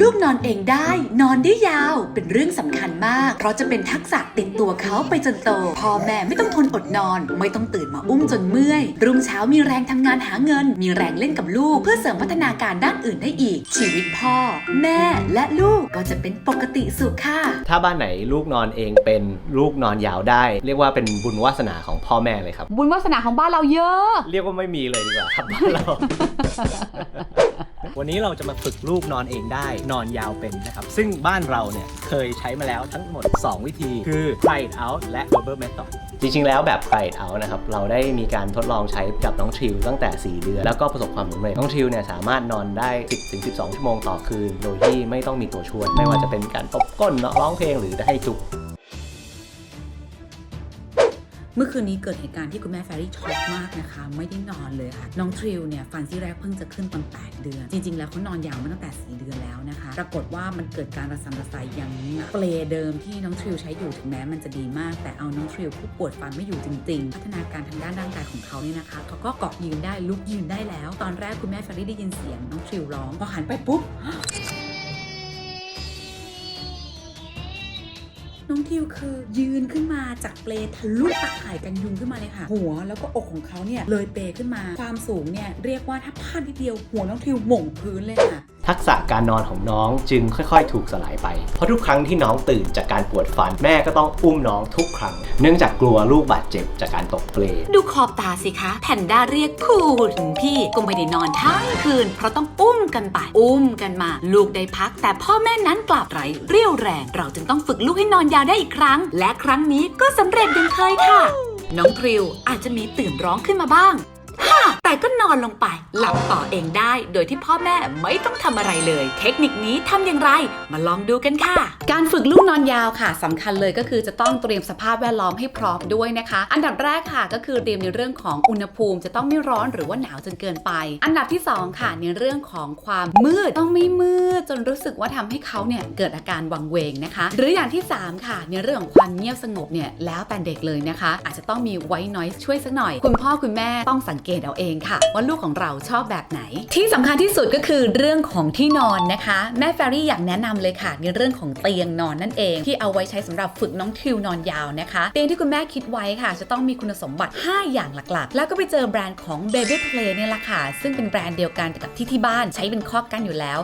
ลูกนอนเองได้ นอนได้ยาวเป็นเรื่องสำคัญมาก เพราะจะเป็นทักษะติดตัวเขาไปจนโตพ่อแม่ไม่ต้องทนอดนอน ไม่ต้องตื่นมาอุ้มจนเมื่อย รุ่งเช้ามีแรงทำงานหาเงิน มีแรงเล่นกับลูก เพื่อเสริมพัฒนาการด้านอื่นได้อีก ชีวิตพ่อ แม่และลูกก็จะเป็นปกติสุขค่ะ ถ้าบ้านไหนลูกนอนเองเป็นลูกนอนยาวได้ เรียกว่าเป็นบุญวาสนาของพ่อแม่เลยครับ บุญวาสนาของบ้านเราเยอะ เรียกว่าไม่มีเลยดีกว่าครับบ้านเรา วันนี้เราจะมาฝึกลูกนอนเองได้นอนยาวเป็นนะครับ ซึ่งบ้านเราเนี่ยเคยใช้มาแล้วทั้งหมด 2 วิธีคือ try it out และ verbal method จริงๆ แล้วแบบ try it out นะครับ เราได้มีการทดลองใช้กับน้องทริวตั้งแต่ 4 เดือน แล้วก็ประสบความสำเร็จน้องทริวเนี่ยสามารถนอนได้ 10-12 ชั่วโมงต่อคืน โดยที่ไม่ต้องมีตัวช่วยไม่ว่าจะเป็นการตบก้นร้องเพลงหรือให้จุก เมื่อคืนนี้เกิดเหตุการณ์ที่คุณแม่แฟรี่ช็อกมากนะคะ ไม่ได้นอนเลยค่ะ น้องทริวเนี่ยฟันซี่แรกเพิ่งจะขึ้นตอน 8 เดือน จริง ๆ แล้วเขานอนยาวมาตั้งแต่ 4 เดือนแล้วนะคะ ปรากฏว่ามันเกิดการระสำระสายอย่างหนักเปลเดิมที่น้องทริวใช้อยู่ถึงแม้มันจะดีมาก แต่เอาน้องทริวผู้ปวดฟันไม่อยู่จริง ๆ พัฒนาการทางด้านร่างกายของเขาเนี่ยนะคะเขาก็เกาะยืนได้ลุกยืนได้แล้ว ตอนแรกคุณแม่แฟรี่ได้ยินเสียงน้องทริวร้องพอหันไปปุ๊บ น้องทิวคือยืนขึ้นมาจากเปลทะลุตะข่ายกันยุงขึ้นมาเลยค่ะ หัวแล้วก็อกของเขาเนี่ยเลยเปลขึ้นมา ความสูงเนี่ยเรียกว่าถ้าพลาดนิดเดียวหัวน้องทิวหม่งพื้นเลยค่ะ ทักษะการนอนของน้องจึงค่อยๆ ถูกสลายไป เพราะทุกครั้งที่น้องตื่นจากการปวดฟันแม่ก็ต้องอุ้มน้องทุกครั้ง เนื่องจากกลัวลูกบาดเจ็บจากการตกเปลดูขอบตาสิคะแพนด้าเรียกคุณพี่ก็ไม่ได้นอนทั้งคืน เพราะต้องอุ้มกันไป อุ้มกันมา ลูกได้พัก แต่พ่อแม่นั้นกลับไร้เรี่ยวแรง เราจึงต้องฝึกลูกให้นอนยาวได้อีกครั้ง และครั้งนี้ก็สำเร็จดังเคยค่ะ น้องทริวอาจจะมีตื่นร้องขึ้นมาบ้าง แต่ก็นอนลงไปหลับต่อเองได้ โดยที่พ่อแม่ไม่ต้องทำอะไรเลย เทคนิคนี้ทำอย่างไร มาลองดูกันค่ะ การฝึกลูกนอนยาวค่ะสำคัญเลยก็คือจะต้องเตรียมสภาพแวดล้อมให้พร้อมด้วยนะคะ อันดับแรกค่ะก็คือเตรียมในเรื่องของอุณหภูมิ จะต้องไม่ร้อนหรือว่าหนาวจนเกินไป อันดับที่สองค่ะ ในเรื่องของความมืดต้องไม่มืด จนรู้สึกว่าทำให้เขาเนี่ยเกิดอาการวังเวงนะคะ หรืออย่างที่สามค่ะ ในเรื่องของความเงียบสงบเนี่ยแล้วแต่เด็กเลยนะคะ อาจจะต้องมีไว้น้อยช่วยสักหน่อย คุณพ่อคุณแม่ต้องสังเกตเอาเองค่ะ ว่าลูกของเราชอบแบบไหน ที่สำคัญที่สุดก็คือเรื่องของที่นอนนะคะ แม่แฟรี่อยากแนะนำเลยค่ะ ในเรื่องของเตียงนอนนั่นเอง ที่เอาไว้ใช้สำหรับฝึกน้องทิวนอนยาวนะคะ เตียงที่คุณแม่คิดไว้ค่ะ จะต้องมีคุณสมบัติ 5 อย่างหลักๆ แล้วก็ไปเจอแบรนด์ของ Baby Play เนี่ยแหละค่ะซึ่งเป็นแบรนด์เดียวกันกับที่ที่บ้านใช้เป็นข้อกั้นอยู่แล้ว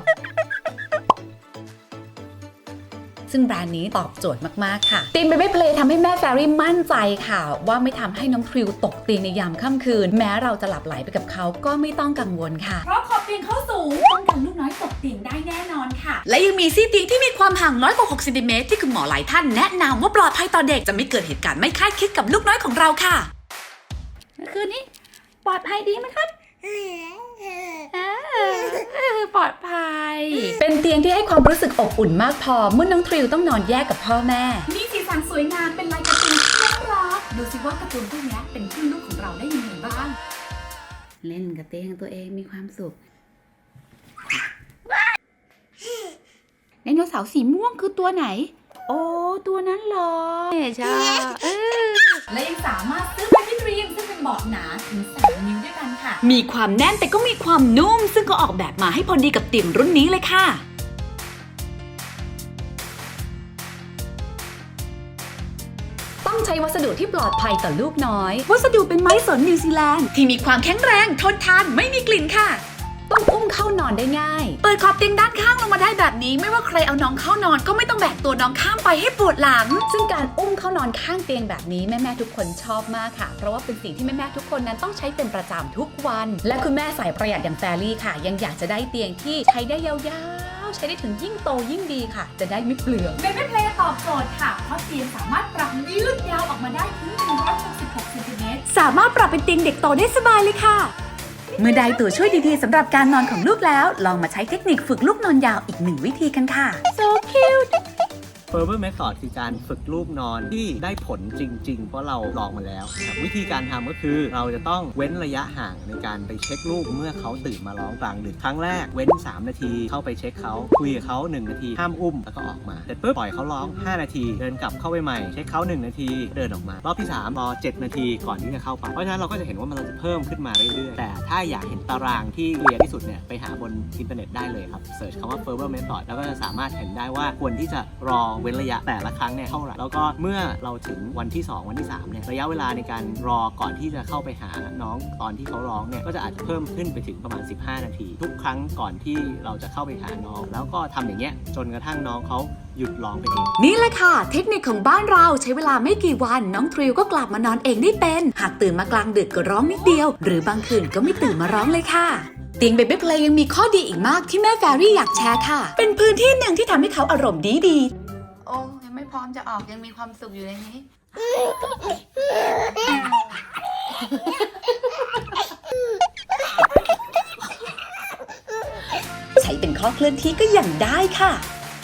ซึ่งแบรนด์นี้ตอบโจทย์มากๆค่ะเตียง Baby Play ทำให้แม่แฟรี่มั่นใจค่ะ ว่าไม่ทำให้น้องทริวตกเตียงในยามค่ำคืน แม้เราจะหลับไหลไปกับเขาก็ไม่ต้องกังวลค่ะ เพราะขอบเตียงเขาสูงป้องกันลูกน้อยตกเตียงได้แน่นอนค่ะ และยังมีซี่เตียงที่มีความห่างน้อยกว่า6เซนติเมตรที่คุณหมอหลายท่านแนะนำว่าปลอดภัยต่อเด็กจะไม่เกิดเหตุการณ์ไม่คาดคิดกับลูกน้อยของเราค่ะคืนนี้ปลอดภัยดีไหมครับปลอดภัย เป็นเตียงที่ให้ความรู้สึกอบอุ่นมากพอเมื่อน้องทริวต้องนอนแยกกับพ่อแม่มีสีสันสวยงามเป็นลายการ์ตูนที่น่ารักดูสิว่าการ์ตูนพวกนี้เป็นเพื่อนลูกของเราได้ยังไงบ้าง เล่นกับเตียงตัวเองมีความสุขไดโนเสาร์สีม่วงคือตัวไหน โอ้ ตัวนั้นเหรอใช่เออและยังสามารถซื้อ Baby Dream ซึ่งเป็นเบาะหนาถึง3นิ้วด้วยกันค่ะ มีความแน่นแต่ก็มีความนุ่ม ซึ่งก็ออกแบบมาให้พอดีกับเตียงรุ่นนี้เลยค่ะ ต้องใช้วัสดุที่ปลอดภัยต่อลูกน้อย วัสดุเป็นไม้สนนิวซีแลนด์ที่มีความแข็งแรงทนทานไม่มีกลิ่นค่ะ ต้องอุ้มเข้านอนได้ง่าย เปิดขอบเตียงด้านข้างลงมาได้แบบนี้ ไม่ว่าใครเอาน้องเข้านอนก็ไม่ต้องแบกตัวน้องข้ามไปให้ปวดหลัง ซึ่งการอุ้มเข้านอนข้างเตียงแบบนี้แม่ๆทุกคนชอบมากค่ะ เพราะว่าเป็นสิ่งที่แม่ๆทุกคนนั้นต้องใช้เป็นประจำทุกวัน และคุณแม่สายประหยัดอย่างแฟรี่ค่ะ ยังอยากจะได้เตียงที่ใช้ได้ยาวๆ ใช้ได้ถึงยิ่งโตยิ่งดีค่ะ จะได้ไม่เปลือง เบบี้เพลย์ตอบโจทย์ค่ะเพราะเตียงสามารถปรับยืดยาวออกมาได้ถึง166เซนติเมตรสามารถปรับเป็นเตียงเด็กโตได้สบายเลยค่ะ เมื่อได้ตัวช่วยดีๆสำหรับการนอนของลูกแล้ว ลองมาใช้เทคนิคฝึกลูกนอนยาวอีกหนึ่งวิธีกันค่ะ so cute Ferber Method คือการฝึกลูกนอนที่ได้ผลจริง ๆ เพราะเราลองมาแล้วนะครับวิธีการทำก็คือเราจะต้องเว้นระยะห่างในการไปเช็คลูกเมื่อเขาตื่นมาร้องกลางดึกครั้งแรกเว้น 3 นาที เข้าไปเช็คเขาคุยกับเขา1นาทีห้ามอุ้มแล้วก็ออกมาเสร็จปุ๊บปล่อยเขาร้อง 5 นาที เดินกลับเข้าไปใหม่เช็คเขา1นาที เดินออกมารอบที่3รอ7นาทีก่อนที่จะเข้าไปเพราะฉะนั้นเราก็จะเห็นว่ามันจะเพิ่มขึ้นมาเรื่อยๆแต่ถ้าอยากเห็นตารางที่เคลียร์ที่สุดเนี่ยไปหาบนอินเทอร์เน็ตได้เลยครับเสิร์ชคำว่า Ferber Method แล้วก็จะสามารถเห็นได้ว่าควรที่จะรอเว้นระยะแต่ละครั้งเนี่ยเท่าไหร่แล้วก็เมื่อเราถึงวันที่ 2 วันที่3เนี่ยระยะเวลาในการรอก่อนที่จะเข้าไปหาน้องตอนที่เขาร้องเนี่ยก็จะอาจจะเพิ่มขึ้นไปถึงประมาณ 15 นาที ทุกครั้งก่อนที่เราจะเข้าไปหาน้อง แล้วก็ทำอย่างเงี้ยจนกระทั่งน้องเขาหยุดร้องไปเอง นี่แหละค่ะ เทคนิคของบ้านเราใช้เวลาไม่กี่วันน้องทริวก็กลับมานอนเองได้เป็น หากตื่นมากลางดึกก็ร้องนิดเดียว หรือบางคืนก็ไม่ตื่นมาร้องเลยค่ะเตียงเบบี้เพลย์ยังมีข้อดีอีกมากที่แม่แฟรี่อยากแชร์ค่ะ เป็นพื้นที่หนึ่งที่ทำให้เขาอารมณ์ดีดี อ้ยังไม่พร้อมจะออกยังมีความสุขอยู่ในนี้ ใช้เป็นข้อเคลื่อนที่ก็ยังได้ค่ะ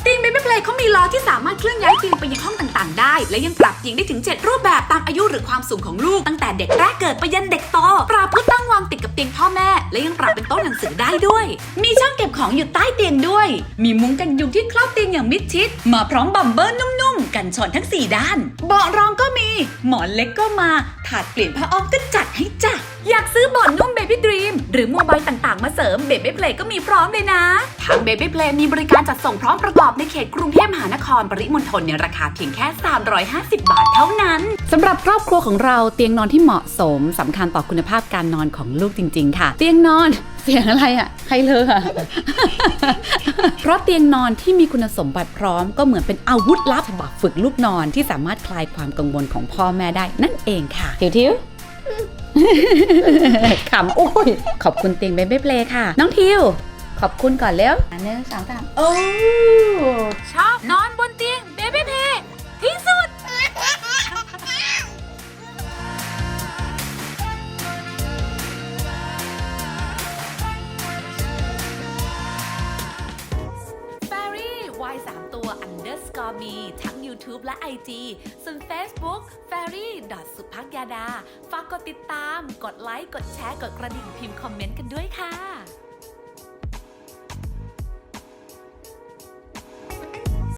ตียงเบบี้เพลย์เขามีล้อที่สามารถเคลื่อนย้ายเตียงไปยังห้องต่างๆ ได้ และยังปรับเตียงได้ถึง 7 รูปแบบตามอายุหรือความสูงของลูกตั้งแต่เด็กแรกเกิดไปยันเด็กโตปรับเพื่อตั้งวางติดกับเตียงพ่อแม่ และยังปรับเป็นโต๊ะหนังสือได้ด้วย มีช่องเก็บของอยู่ใต้เตียงด้วย มีมุ้งกันยุงที่ครอบเตียงอย่างมิดชิด มาพร้อมบัมเบอร์นุ่มๆ กันชนทั้ง 4 ด้าน เบาะรองก็มี หมอนเล็กก็มา ถาดเปลี่ยนผ้าอ้อมก็จัดให้จ้ะอยากซื้อเบาะนุ่ม Baby Dream หรือโมบายต่างๆ มาเสริม Baby Play ก็มีพร้อมเลยนะทาง Baby Play มีบริการจัดส่งพร้อมประกอบในเขตกรุงเทพมหานครปริมณฑลในราคาเพียงแค่ 350 บาทเท่านั้นสำหรับครอบครัวของเราเตียงนอนที่เหมาะสมสำคัญต่อคุณภาพการนอนของลูกจริง ๆ ค่ะ เตียงนอนเสียงอะไรอะ่ะ ใครเลยอะเพราะเตียงนอนที่มีคุณสมบัติพร้อมก็เหมือนเป็นอาวุธลับสำหรับฝึกลูกนอนที่สามารถคลายความกังวลของพ่อแม่ได้นั่นเองค่ะทิวทิว ขำโอ้ยขอบคุณเตียงเบบี้เพลย์ค่ะ น้องทิว ขอบคุณก่อนเร็วอันหนึ่งสองสามโอ้ชอบนอนบน YouTube และ IG ส่วน Facebook fairy สุภักยาดา ฝากกดติดตาม กดไลค์ กดแชร์ กดกระดิ่งพิมพ์คอมเมนต์กันด้วยค่ะ